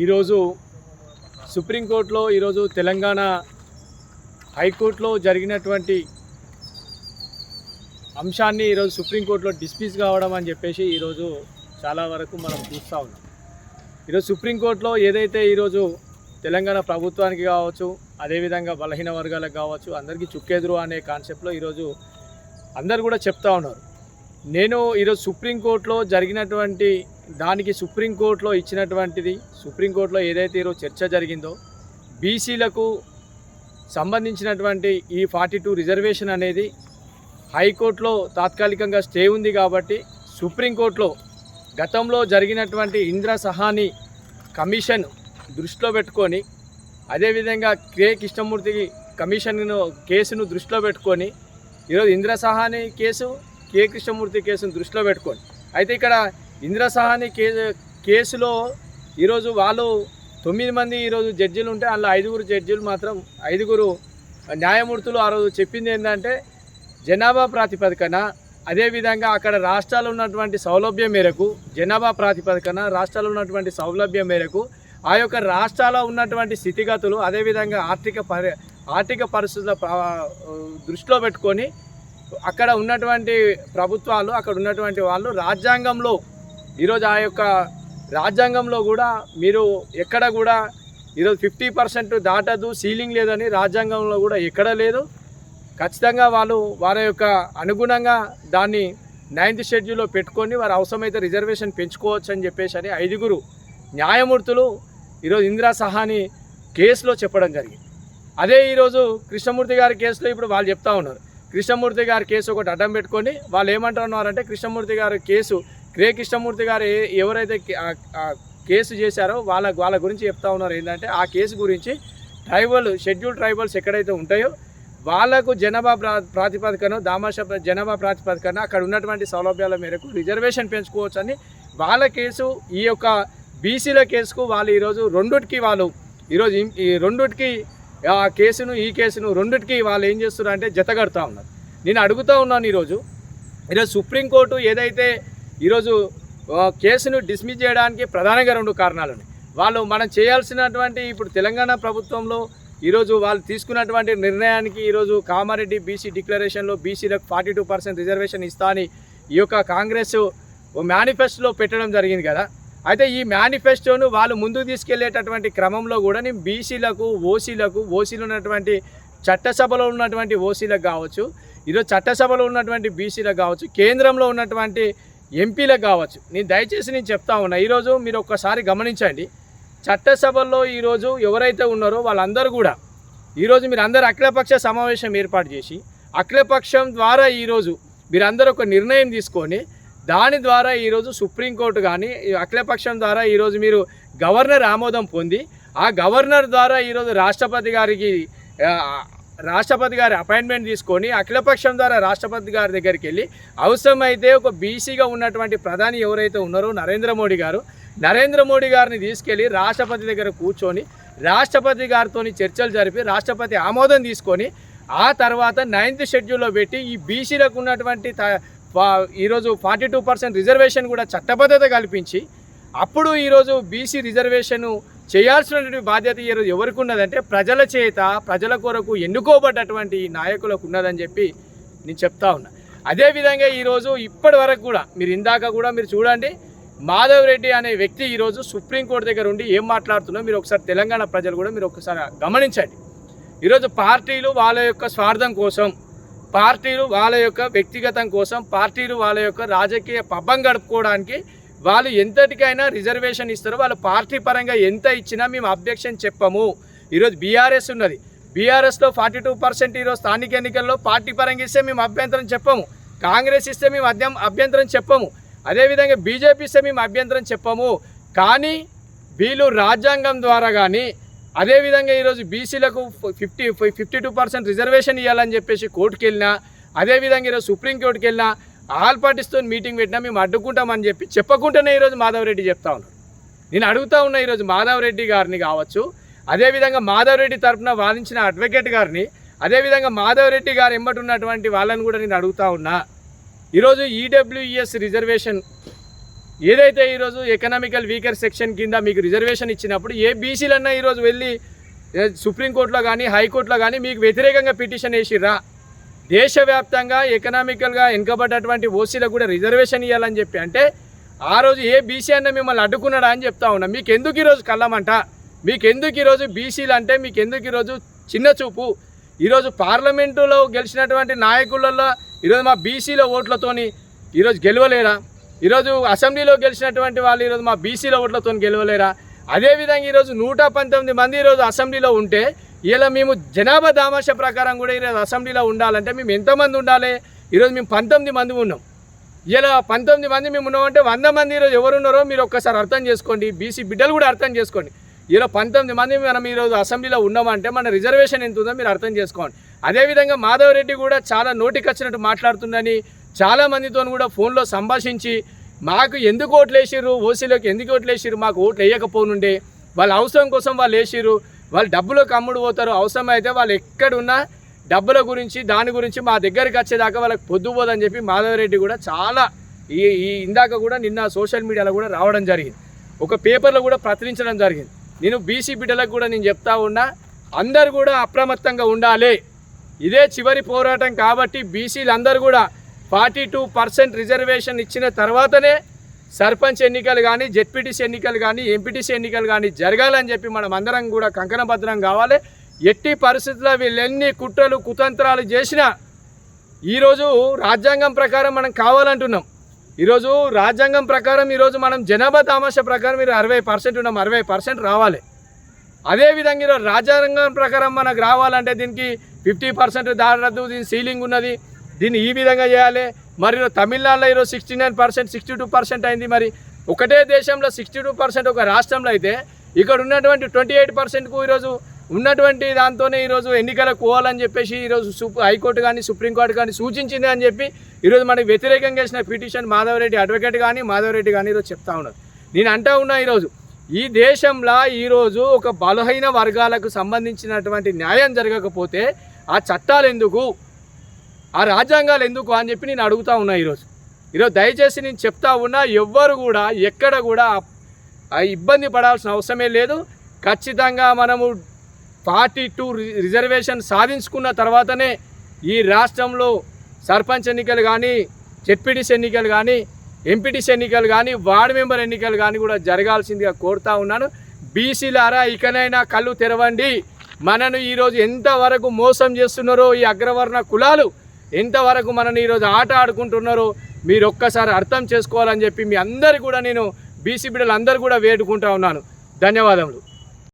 ఈరోజు సుప్రీంకోర్టులో ఈరోజు తెలంగాణ హైకోర్టులో జరిగినటువంటి అంశాన్ని ఈరోజు సుప్రీంకోర్టులో డిస్మిస్ కావడం అని చెప్పేసి ఈరోజు చాలా వరకు మనం చూస్తూ ఉన్నాం. ఈరోజు సుప్రీంకోర్టులో ఏదైతే ఈరోజు తెలంగాణ ప్రభుత్వానికి కావచ్చు అదేవిధంగా బలహీన వర్గాలకు కావచ్చు అందరికీ చుక్కెదురు అనే కాన్సెప్ట్లో ఈరోజు అందరు కూడా చెప్తా ఉన్నారు. నేను ఈరోజు సుప్రీంకోర్టులో జరిగినటువంటి దానికి సుప్రీంకోర్టులో ఇచ్చినటువంటిది సుప్రీంకోర్టులో ఏదైతే ఈరోజు చర్చ జరిగిందో బీసీలకు సంబంధించినటువంటి ఈ ఫార్టీ టూ రిజర్వేషన్ అనేది హైకోర్టులో తాత్కాలికంగా స్టే ఉంది కాబట్టి సుప్రీంకోర్టులో గతంలో జరిగినటువంటి ఇంద్ర సహాని కమిషన్ దృష్టిలో పెట్టుకొని అదేవిధంగా కే కృష్ణమూర్తి కమిషన్ను కేసును దృష్టిలో పెట్టుకొని ఈరోజు ఇంద్ర సహాని కేసు కే కృష్ణమూర్తి కేసును దృష్టిలో పెట్టుకొని అయితే ఇక్కడ ఇంద్ర సహాని కే కేసులో ఈరోజు వాళ్ళు తొమ్మిది మంది ఈరోజు జడ్జీలు ఉంటే అందులో ఐదుగురు జడ్జీలు మాత్రం ఐదుగురు న్యాయమూర్తులు ఆ రోజు చెప్పింది ఏంటంటే జనాభా ప్రాతిపదికన అదేవిధంగా అక్కడ రాష్ట్రాలు ఉన్నటువంటి సౌలభ్యం మేరకు జనాభా ప్రాతిపదికన రాష్ట్రాలు ఉన్నటువంటి సౌలభ్యం మేరకు ఆ యొక్క రాష్ట్రాల్లో ఉన్నటువంటి స్థితిగతులు అదేవిధంగా ఆర్థిక పరి ఆర్థిక పరిస్థితుల దృష్టిలో పెట్టుకొని అక్కడ ఉన్నటువంటి ప్రభుత్వాలు అక్కడ ఉన్నటువంటి వాళ్ళు రాజ్యాంగంలో ఈరోజు ఆ యొక్క రాజ్యాంగంలో కూడా మీరు ఎక్కడ కూడా ఈరోజు ఫిఫ్టీ పర్సెంట్ దాటదు సీలింగ్ లేదని రాజ్యాంగంలో కూడా ఎక్కడ లేదు. ఖచ్చితంగా వాళ్ళు వారి యొక్క అనుగుణంగా దాన్ని నైన్త్ షెడ్యూల్లో పెట్టుకొని వారు అవసరమైతే రిజర్వేషన్ పెంచుకోవచ్చు అని చెప్పేసి అని ఐదుగురు న్యాయమూర్తులు ఈరోజు ఇందిరా సహాని కేసులో చెప్పడం జరిగింది. అదే ఈరోజు కృష్ణమూర్తి గారి కేసులో ఇప్పుడు వాళ్ళు చెప్తా ఉన్నారు. కృష్ణమూర్తి గారి కేసు ఒకటి అడ్డం పెట్టుకొని వాళ్ళు ఏమంటున్నారంటే కృష్ణమూర్తి గారి కేసు క్రే కృష్ణమూర్తి గారు ఏ- ఎవరైతే కేసు చేశారో వాళ్ళ వాళ్ళ గురించి చెప్తా ఉన్నారు ఏంటంటే ఆ కేసు గురించి ట్రైబల్ షెడ్యూల్ ట్రైబల్స్ ఎక్కడైతే ఉంటాయో వాళ్ళకు జనాభా ప్రా ప్రాతిపదికన దామాష జనాభా ప్రాతిపదికన అక్కడ ఉన్నటువంటి సౌలభ్యాల మేరకు రిజర్వేషన్ పెంచుకోవచ్చు అని వాళ్ళ కేసు ఈ యొక్క బీసీల కేసుకు వాళ్ళు ఈరోజు రెండుటికి వాళ్ళు ఈరోజు ఈ- ఈ రెండుటికి ఆ కేసును ఈ కేసును రెండిటికి వాళ్ళు ఏం చేస్తున్నారు అంటే జతగడుతూ ఉన్నారు. నేను అడుగుతూ ఉన్నాను ఈరోజు. ఈరోజు సుప్రీంకోర్టు ఏదైతే ఈరోజు కేసును డిస్మిస్ చేయడానికి ప్రధానంగా రెండు కారణాలు ఉన్నాయి. వాళ్ళు మనం చేయాల్సినటువంటి ఇప్పుడు తెలంగాణ ప్రభుత్వంలో ఈరోజు వాళ్ళు తీసుకున్నటువంటి నిర్ణయానికి ఈరోజు కామారెడ్డి బీసీ డిక్లరేషన్లో బీసీలకు ఫార్టీ టూ పర్సెంట్ రిజర్వేషన్ ఇస్తా అని ఈ యొక్క కాంగ్రెస్ మేనిఫెస్టోలో పెట్టడం జరిగింది కదా. అయితే ఈ మేనిఫెస్టోను వాళ్ళు ముందుకు తీసుకెళ్ళేటటువంటి క్రమంలో కూడా నేను బీసీలకు ఓసీలకు ఓసీలు ఉన్నటువంటి చట్టసభలో ఉన్నటువంటి ఓసీలకు కావచ్చు ఈరోజు చట్టసభలో ఉన్నటువంటి బీసీలకు కావచ్చు కేంద్రంలో ఉన్నటువంటి ఎంపీలకు కావచ్చు. నేను దయచేసి నేను చెప్తా ఉన్నా ఈరోజు మీరు ఒక్కసారి గమనించండి. చట్టసభల్లో ఈరోజు ఎవరైతే ఉన్నారో వాళ్ళందరూ కూడా ఈరోజు మీరు అందరు అఖిలపక్ష సమావేశం ఏర్పాటు చేసి అఖిలపక్షం ద్వారా ఈరోజు మీరందరూ ఒక నిర్ణయం తీసుకొని దాని ద్వారా ఈరోజు సుప్రీంకోర్టు కానీ అఖిలపక్షం ద్వారా ఈరోజు మీరు గవర్నర్ ఆమోదం పొంది ఆ గవర్నర్ ద్వారా ఈరోజు రాష్ట్రపతి గారికి రాష్ట్రపతి గారి అపాయింట్మెంట్ తీసుకొని అఖిలపక్షం ద్వారా రాష్ట్రపతి గారి దగ్గరికి వెళ్ళి అవసరమైతే ఒక బీసీగా ఉన్నటువంటి ప్రధాని ఎవరైతే ఉన్నారో నరేంద్ర మోడీ గారు నరేంద్ర మోడీ గారిని తీసుకెళ్ళి రాష్ట్రపతి దగ్గర కూర్చొని రాష్ట్రపతి గారితో చర్చలు జరిపి రాష్ట్రపతి ఆమోదం తీసుకొని ఆ తర్వాత నైన్త్ షెడ్యూల్లో పెట్టి ఈ బీసీలకు ఉన్నటువంటి త- ఈరోజు ఫార్టీ టూ పర్సెంట్ రిజర్వేషన్ కూడా చట్టబద్ధత కల్పించి అప్పుడు ఈరోజు బీసీ రిజర్వేషన్ చేయాల్సినటువంటి బాధ్యత ఈరోజు ఎవరికి ఉన్నదంటే ప్రజల చేత ప్రజల కొరకు ఎన్నుకోబడ్డటువంటి నాయకులకు ఉన్నదని చెప్పి నేను చెప్తా ఉన్నా. అదేవిధంగా ఈరోజు ఇప్పటి వరకు కూడా మీరు ఇందాక కూడా మీరు చూడండి మాధవ్ రెడ్డి అనే వ్యక్తి ఈరోజు సుప్రీంకోర్టు దగ్గర ఉండి ఏం మాట్లాడుతున్నా మీరు ఒకసారి తెలంగాణ ప్రజలు కూడా మీరు ఒకసారి గమనించండి. ఈరోజు పార్టీలు వాళ్ళ యొక్క స్వార్థం కోసం పార్టీలు వాళ్ళ యొక్క వ్యక్తిగతం కోసం పార్టీలు వాళ్ళ యొక్క రాజకీయ పబ్బం గడుపుకోవడానికి వాళ్ళు ఎంతటికైనా రిజర్వేషన్ ఇస్తారో వాళ్ళు పార్టీ పరంగా ఎంత ఇచ్చినా మేము అబ్జెక్షన్ చెప్పము. ఈరోజు బీఆర్ఎస్ ఉన్నది. బీఆర్ఎస్లో ఫార్టీ టూ పర్సెంట్ ఈరోజు స్థానిక ఎన్నికల్లో పార్టీ పరంగా ఇస్తే మేము అభ్యంతరం చెప్పము. కాంగ్రెస్ ఇస్తే మేము అద్యం అభ్యంతరం చెప్పము. అదేవిధంగా బీజేపీ ఇస్తే మేము అభ్యంతరం చెప్పము. కానీ వీళ్ళు రాజ్యాంగం ద్వారా కానీ అదేవిధంగా ఈరోజు బీసీలకు fifty fifty two percent reservation ఇవ్వాలని చెప్పేసి కోర్టుకు వెళ్ళినా అదేవిధంగా ఈరోజు సుప్రీంకోర్టుకి వెళ్ళినా ఆల్ పార్టీస్తో మీటింగ్ పెట్టినా మేము అడ్డుకుంటామని చెప్పి చెప్పకుండానే ఈరోజు మాధవరెడ్డి చెప్తా ఉన్నాడు. నేను అడుగుతా ఉన్నా ఈరోజు మాధవరెడ్డి గారిని కావచ్చు అదేవిధంగా మాధవరెడ్డి తరఫున వాదించిన అడ్వకేట్ గారిని అదేవిధంగా మాధవరెడ్డి గారు ఎంబటి ఉన్నటువంటి వాళ్ళని కూడా నేను అడుగుతా ఉన్నా. ఈరోజు ఈడబ్ల్యూఈఎస్ రిజర్వేషన్ ఏదైతే ఈరోజు ఎకనామికల్ వీకర్ సెక్షన్ కింద మీకు రిజర్వేషన్ ఇచ్చినప్పుడు ఏ బీసీలన్నా ఈరోజు వెళ్ళి సుప్రీంకోర్టులో కానీ హైకోర్టులో కానీ మీకు వ్యతిరేకంగా పిటిషన్ వేసిర్రా? దేశవ్యాప్తంగా ఎకనామికల్గా వెనుకబడ్డటువంటి ఓసీలకు కూడా రిజర్వేషన్ ఇవ్వాలని చెప్పి. అంటే ఆ రోజు ఏ బీసీ అన్న మిమ్మల్ని అడ్డుకున్నాడా అని చెప్తా ఉన్నా. మీకు ఎందుకు ఈరోజు కళ్ళమంట? మీకు ఎందుకు ఈరోజు బీసీలు అంటే మీకు ఎందుకు ఈరోజు చిన్న చూపు? ఈరోజు పార్లమెంటులో గెలిచినటువంటి నాయకులలో ఈరోజు మా బీసీల ఓట్లతోని ఈరోజు గెలవలేరా ఈరోజు అసెంబ్లీలో గెలిచినటువంటి వాళ్ళు ఈరోజు మా బీసీల ఓట్లతో గెలవలేరా? అదేవిధంగా ఈరోజు నూట పంతొమ్మిది మంది ఈరోజు అసెంబ్లీలో ఉంటే ఇలా మేము జనాభా దామాష ప్రకారం కూడా ఈరోజు అసెంబ్లీలో ఉండాలంటే మేము ఎంతమంది ఉండాలి? ఈరోజు మేము పంతొమ్మిది మంది ఉన్నాం. ఇలా పంతొమ్మిది మంది మేము ఉన్నామంటే వంద మంది ఈరోజు ఎవరున్నారో మీరు ఒక్కసారి అర్థం చేసుకోండి. బీసీ బిడ్డలు కూడా అర్థం చేసుకోండి. ఈరోజు పంతొమ్మిది మంది మనం ఈరోజు అసెంబ్లీలో ఉన్నామంటే మన రిజర్వేషన్ ఎంత ఉందో మీరు అర్థం చేసుకోండి. అదేవిధంగా మాధవ్ రెడ్డి కూడా చాలా నోటికి వచ్చినట్టు మాట్లాడుతుందని చాలామందితో కూడా ఫోన్లో సంభాషించి మాకు ఎందుకు ఓట్లు వేసిర్రు? ఓసీలోకి ఎందుకు ఓట్లు వేసిర్రు? మాకు ఓట్లు వేయకపోనుండే. వాళ్ళ అవసరం కోసం వాళ్ళు వేసిర్రు. వాళ్ళు డబ్బులకు అమ్ముడు పోతారు. అవసరం అయితే వాళ్ళు ఎక్కడున్నా డబ్బుల గురించి దాని గురించి మా దగ్గరికి వచ్చేదాకా వాళ్ళకి పొద్దుపోదని చెప్పి మాధవరెడ్డి కూడా చాలా ఈ ఈ ఇందాక కూడా నిన్న సోషల్ మీడియాలో కూడా రావడం జరిగింది. ఒక పేపర్లో కూడా ప్రచురించడం జరిగింది. నేను బీసీ బిడ్డలకు కూడా నేను చెప్తా ఉన్నా అందరు కూడా అప్రమత్తంగా ఉండాలి. ఇదే చివరి పోరాటం కాబట్టి బీసీలు అందరూ కూడా ఫార్టీ టూ పర్సెంట్ రిజర్వేషన్ ఇచ్చిన తర్వాతనే సర్పంచ్ ఎన్నికలు కానీ జెడ్పీటీసీ ఎన్నికలు కానీ ఎంపీటీసీ ఎన్నికలు కానీ జరగాలని చెప్పి మనం అందరం కూడా కంకణభద్రం కావాలి. ఎట్టి పరిస్థితుల్లో వీళ్ళెన్ని కుట్రలు కుతంత్రాలు చేసినా ఈరోజు రాజ్యాంగం ప్రకారం మనం కావాలంటున్నాం. ఈరోజు రాజ్యాంగం ప్రకారం ఈరోజు మనం జనాభా తామాషా ప్రకారం మీరు అరవై పర్సెంట్ ఉన్నాం అరవై పర్సెంట్ రావాలి. అదేవిధంగా ఈరోజు రాజ్యాంగం ప్రకారం మనకు రావాలంటే దీనికి ఫిఫ్టీ పర్సెంట్ దాడద్దు దీని సీలింగ్ ఉన్నది. దీన్ని ఈ విధంగా చేయాలి. మరి తమిళనాడులో ఈరోజు sixty nine percent sixty two percent అయింది మరి. ఒకటే దేశంలో సిక్స్టీ టూ పర్సెంట్ ఒక రాష్ట్రంలో అయితే ఇక్కడ ఉన్నటువంటి ట్వంటీ ఎయిట్ పర్సెంట్కు ఈరోజు ఉన్నటువంటి దాంతోనే ఈరోజు ఎన్నికలకు పోవాలని చెప్పేసి ఈరోజు సూప్ హైకోర్టు కానీ సుప్రీంకోర్టు కానీ సూచించింది అని చెప్పి ఈరోజు మనకి వ్యతిరేకంగా చేసిన పిటిషన్ మాధవరెడ్డి అడ్వకేట్ కానీ మాధవరెడ్డి కానీ ఈరోజు చెప్తా ఉన్నారు. నేను అంటా ఉన్నా ఈరోజు ఈ దేశంలో ఈరోజు ఒక బలహీన వర్గాలకు సంబంధించినటువంటి న్యాయం జరగకపోతే ఆ చట్టాలు ఎందుకు? ఆ రాజ్యాంగాలు ఎందుకు అని చెప్పి నేను అడుగుతా ఉన్నా ఈరోజు. ఈరోజు దయచేసి నేను చెప్తా ఉన్నా ఎవ్వరు కూడా ఎక్కడ కూడా ఆ ఇబ్బంది పడాల్సిన అవసరమే లేదు. ఖచ్చితంగా మనము ఫార్టీ టూ రిజర్వేషన్ సాధించుకున్న తర్వాతనే ఈ రాష్ట్రంలో సర్పంచ్ ఎన్నికలు కానీ జెడ్పీటీసీ ఎన్నికలు కానీ ఎంపీటీసీ ఎన్నికలు కానీ వార్డు మెంబర్ ఎన్నికలు కానీ కూడా జరగాల్సిందిగా కోరుతా ఉన్నాను. బీసీలారా ఇకనైనా కళ్ళు తెరవండి. మనను ఈరోజు ఎంతవరకు మోసం చేస్తున్నారో ఈ అగ్రవర్ణ కులాలు ఎంతవరకు మనని ఈరోజు ఆట ఆడుకుంటున్నారో మీరు ఒక్కసారి అర్థం చేసుకోవాలని చెప్పి మీ అందరు కూడా నేను బీసీ బిడ్డలు అందరూ కూడా వేడుకుంటా ఉన్నాను. ధన్యవాదములు.